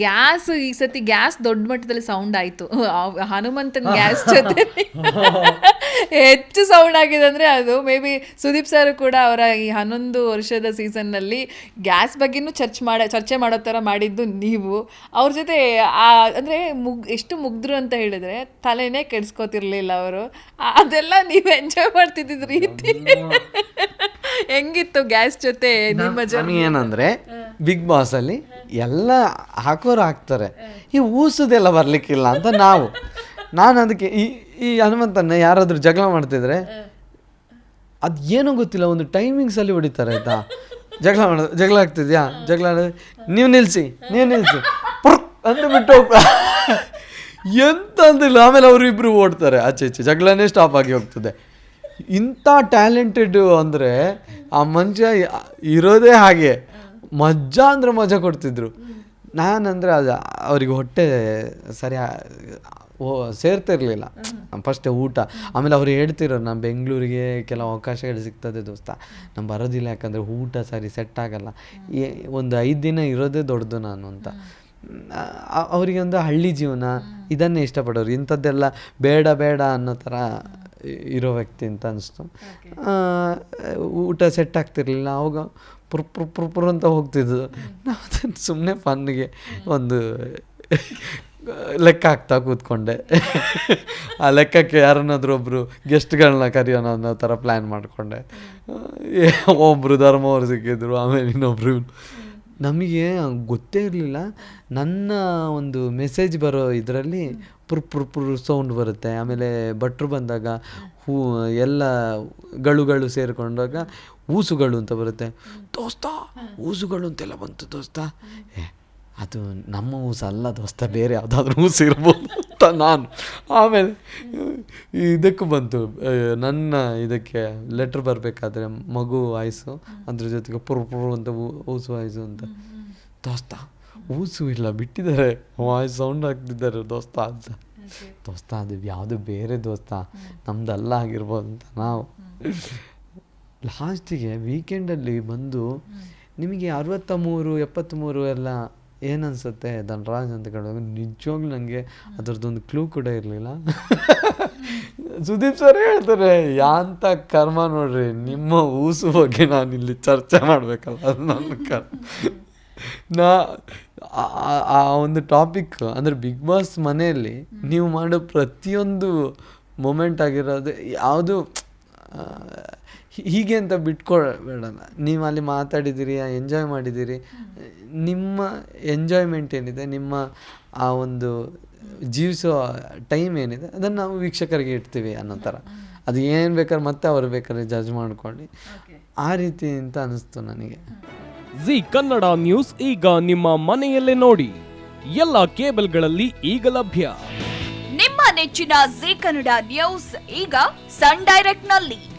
Gas ಈ ಸತಿ gas ದೊಡ್ಡ ಮಟ್ಟದಲ್ಲಿ ಸೌಂಡ್ ಆಯ್ತು. ಹನುಮಂತನ ಗ್ಯಾಸ್ ಜೊತೆ ಹೆಚ್ಚು ಸೌಂಡ್ ಆಗಿದೆ ಅಂದ್ರೆ ಅದು. ಮೇ ಬಿ ಸುದೀಪ್ ಸರ್ ಕೂಡ ಅವರ ಈ ಹನ್ನೊಂದು ವರ್ಷದ ಸೀಸನ್ನಲ್ಲಿ ಗ್ಯಾಸ್ ಬಗ್ಗೆನೂ ಚರ್ಚ್ ಮಾಡ ಚರ್ಚೆ ಮಾಡೋ ತರ ಮಾಡಿದ್ದು ನೀವು. ಅವ್ರ ಜೊತೆ ಆ ಅಂದ್ರೆ ಮುಗ್ ಎಷ್ಟು ಮುಗ್ದ್ರು ಅಂತ ಹೇಳಿದ್ರೆ ತಲೆನೇ ಕೆಡ್ಸ್ಕೊತಿರ್ಲಿಲ್ಲ ಅವರು. ಅದೆಲ್ಲ ನೀವು ಎಂಜಾಯ್ ಮಾಡ್ತಿದ್ದ ರೀತಿ. ಹೆಂಗಿತ್ತು ಗ್ಯಾಸ್ ಜೊತೆ ನಿಮ್ಮ ಜನ ಏನಂದ್ರೆ ಬಿಗ್ ಬಾಸಲ್ಲಿ ಅಲ್ಲಿ ಎಲ್ಲ ಹಾಕೋರು ಹಾಕ್ತಾರೆ. ಈ ಊಸದೆಲ್ಲ ಬರಲಿಕ್ಕಿಲ್ಲ ಅಂತ ನಾವು. ನಾನು ಅದಕ್ಕೆ ಈ ಈ ಹನುಮಂತನ್ನ ಯಾರಾದರೂ ಜಗಳ ಮಾಡ್ತಿದ್ರೆ ಅದು ಏನೋ ಗೊತ್ತಿಲ್ಲ ಒಂದು ಟೈಮಿಂಗ್ಸ್ ಅಲ್ಲಿ ಹೊಡಿತಾರೆ ಆಯಿತಾ? ಜಗಳ ಮಾಡೋದು ಜಗಳ ಆಗ್ತಿದ್ಯಾ? ಜಗಳ ನೀವು ನಿಲ್ಸಿ ನೀವು ನಿಲ್ಲಿಸಿ ಪುರ್ಕ್ ಅಂತ ಬಿಟ್ಟು ಹೋಗ್ತಾ ಎಂತ ಅಂದಿಲ್ಲ ಆಮೇಲೆ ಅವರಿಬ್ರು ಓಡ್ತಾರೆ ಆಚೆ ಈಚೆ. ಜಗಳನೇ ಸ್ಟಾಪ್ ಆಗಿ ಹೋಗ್ತದೆ. ಇಂಥ ಟ್ಯಾಲೆಂಟೆಡ್ ಅಂದರೆ ಆ ಮನುಷ್ಯ ಇರೋದೇ ಹಾಗೆ. ಮಜಾ ಅಂದ್ರೆ ಮಜಾ ಕೊಡ್ತಿದ್ರು. ನಾನಂದ್ರೆ ಅದು ಅವರಿಗೆ ಹೊಟ್ಟೆ ಸರಿ ಓ ಸೇರ್ತಿರ್ಲಿಲ್ಲ. ಫಸ್ಟ್ ಊಟ. ಆಮೇಲೆ ಅವ್ರು ಹೇಳ್ತಿರೋ ನಮ್ಮ ಬೆಂಗಳೂರಿಗೆ ಕೆಲವು ಅವಕಾಶಗಳು ಸಿಗ್ತದೆ ದೋಸ್ತ. ನಾನು ಬರೋದಿಲ್ಲ ಯಾಕಂದರೆ ಊಟ ಸರಿ ಸೆಟ್ ಆಗಲ್ಲ. ಒಂದು ಐದು ದಿನ ಇರೋದೇ ದೊಡ್ಡದು ನಾನು ಅಂತ. ಅವರಿಗೆ ಒಂದು ಹಳ್ಳಿ ಜೀವನ ಇದನ್ನೇ ಇಷ್ಟಪಡೋರು. ಇಂಥದ್ದೆಲ್ಲ ಬೇಡ ಬೇಡ ಅನ್ನೋ ಥರ ಇರೋ ವ್ಯಕ್ತಿ ಅಂತ ಅನಿಸ್ತು. ಊಟ ಸೆಟ್ ಆಗ್ತಿರ್ಲಿಲ್ಲ. ಅವಾಗ ಪುರ್ ಪುರ್ ಪುರ್ ಪುರ್ ಅಂತ ಹೋಗ್ತಿದ್ದು ನಾವು ಸುಮ್ಮನೆ ಫನ್ನಿಗೆ ಒಂದು ಲೆಕ್ಕ ಹಾಕ್ತಾ ಕೂತ್ಕೊಂಡೆ. ಆ ಲೆಕ್ಕಕ್ಕೆ ಯಾರನ್ನಾದ್ರೂ ಒಬ್ಬರು ಗೆಸ್ಟ್ಗಳನ್ನ ಕರೆಯೋಣ ಅನ್ನೋ ಥರ ಪ್ಲ್ಯಾನ್ ಮಾಡಿಕೊಂಡೆ. ಒಬ್ಬರು ಧರ್ಮವ್ರು ಸಿಕ್ಕಿದ್ರು ಆಮೇಲೆ ಇನ್ನೊಬ್ರು ನಮಗೆ ಗೊತ್ತೇ ಇರಲಿಲ್ಲ. ನನ್ನ ಒಂದು ಮೆಸೇಜ್ ಬರೋ ಇದರಲ್ಲಿ ಪುರ್ ಪುರ್ ಪುರ್ ಸೌಂಡ್ ಬರುತ್ತೆ. ಆಮೇಲೆ ಭಟ್ರು ಬಂದಾಗ ಹೂ, ಎಲ್ಲ ಗಳುಗಳು ಸೇರಿಕೊಂಡಾಗ ಊಸುಗಳು ಅಂತ ಬರುತ್ತೆ. ದೋಸ್ತ, ಊಸುಗಳು ಅಂತೆಲ್ಲ ಬಂತು ದೋಸ್ತ. ಏ, ಅದು ನಮ್ಮ ಊಸ ಅಲ್ಲ ದೋಸ್ತ. ಬೇರೆ ಯಾವುದಾದ್ರೂ ಊಸು ಇರ್ಬೋದು. ಅಂತ ನಾನು. ಆಮೇಲೆ ಇದಕ್ಕೂ ಬಂತು ನನ್ನ ಇದಕ್ಕೆ ಲೆಟ್ರ್ ಬರಬೇಕಾದ್ರೆ ಮಗು ವಾಯ್ಸು ಅದ್ರ ಜೊತೆಗೆ ಪುರು ಪುರು ಅಂತ ಊಸು ವಾಯ್ಸು ಅಂತ. ದೋಸ್ತ, ಊಸು ಇಲ್ಲ, ಬಿಟ್ಟಿದ್ದಾರೆ. ವಾಯ್ಸ್ ಸೌಂಡ್ ಹಾಕ್ತಿದ್ದಾರೆ ದೋಸ್ತ ಅಂತ. ದೋಸ್ತ, ಅದು ಯಾವುದು ಬೇರೆ ದೋಸ್ತ, ನಮ್ದಲ್ಲ ಆಗಿರ್ಬೋದು ಅಂತ ನಾವು. ಲಾಸ್ಟಿಗೆ ವೀಕೆಂಡಲ್ಲಿ ಬಂದು ನಿಮಗೆ ಅರವತ್ತ ಮೂರು ಎಪ್ಪತ್ತ್ಮೂರು ಎಲ್ಲ ಏನನ್ಸುತ್ತೆ ಧನರಾಜ್ ಅಂತ ಕೇಳುವಾಗ ನಿಜವಾಗ್ಲೂ ನನಗೆ ಅದರದ್ದೊಂದು ಕ್ಲೂ ಕೂಡ ಇರಲಿಲ್ಲ. ಸುದೀಪ್ ಸರ್ ಹೇಳ್ತಾರೆ ಯಾಂತ ಕರ್ಮ ನೋಡ್ರಿ ನಿಮ್ಮ ಊಸು ಬಗ್ಗೆ ನಾನು ಇಲ್ಲಿ ಚರ್ಚೆ ಮಾಡಬೇಕಲ್ಲ ಅದು ನನ್ನ ಕರ್ಮ ನಾ ಆ- ಒಂದು ಟಾಪಿಕ್ ಅಂದರೆ ಬಿಗ್ ಬಾಸ್ ಮನೆಯಲ್ಲಿ ನೀವು ಮಾಡೋ ಪ್ರತಿಯೊಂದು ಮೊಮೆಂಟ್ ಆಗಿರೋದು ಯಾವುದು ಹೀಗೆ ಅಂತ ಬಿಟ್ಕೊಳ್ಬೇಡ ನೀವು ಅಲ್ಲಿ ಮಾತಾಡಿದ್ದೀರಿ ಎಂಜಾಯ್ ಮಾಡಿದ್ದೀರಿ ನಿಮ್ಮ ಎಂಜಾಯ್ಮೆಂಟ್ ಏನಿದೆ ನಿಮ್ಮ ಆ ಒಂದು ಜೀವಿಸೋ ಟೈಮ್ ಏನಿದೆ ಅದನ್ನು ನಾವು ವೀಕ್ಷಕರಿಗೆ ಇಡ್ತೀವಿ ಅನ್ನೋ ಥರ ಅದು ಏನು ಬೇಕಾದ್ರೆ ಮತ್ತೆ ಅವ್ರು ಬೇಕಾದ್ರೆ ಜಡ್ಜ್ ಮಾಡ್ಕೊಳ್ಳಿ. ಆ ರೀತಿ ಅಂತ ಅನ್ನಿಸ್ತು ನನಗೆ. ಜಿ ಕನ್ನಡ ನ್ಯೂಸ್ ಈಗ ನಿಮ್ಮ ಮನೆಯಲ್ಲೇ ನೋಡಿ. ಎಲ್ಲ ಕೇಬಲ್ಗಳಲ್ಲಿ ಈಗ ಲಭ್ಯ. ನಿಮ್ಮ ನೆಚ್ಚಿನ ಜಿ ಕನ್ನಡ ನ್ಯೂಸ್ ಈಗ ಸನ್ ಡೈರೆಕ್ಟ್ನಲ್ಲಿ.